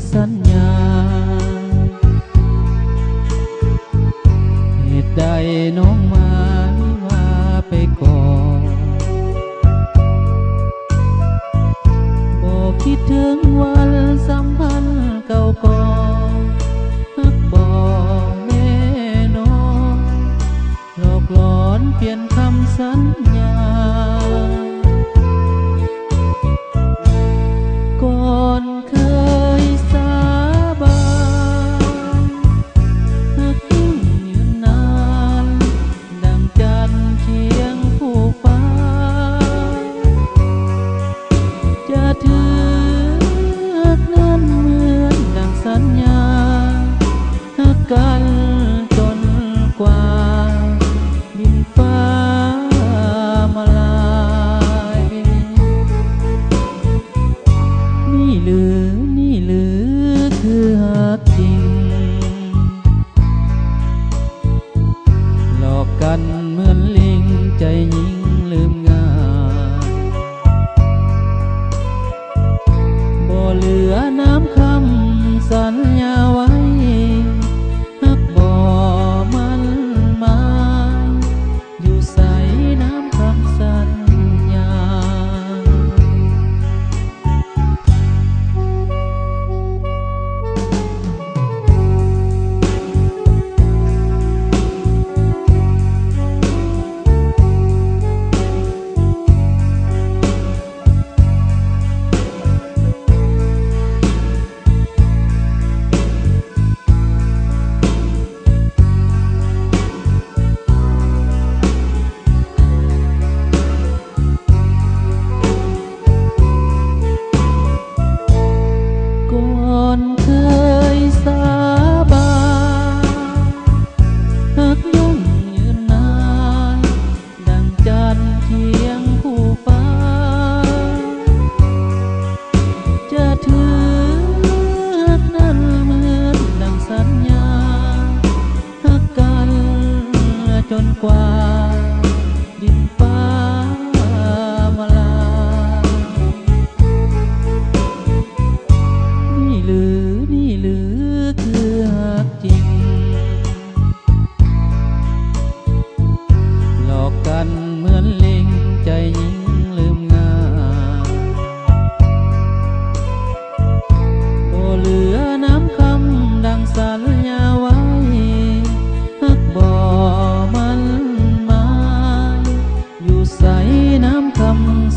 sun. พิง หลอกกันเหมือนลิงใจยิงลืม qua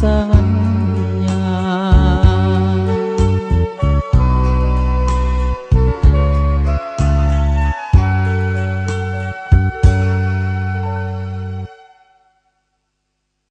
감.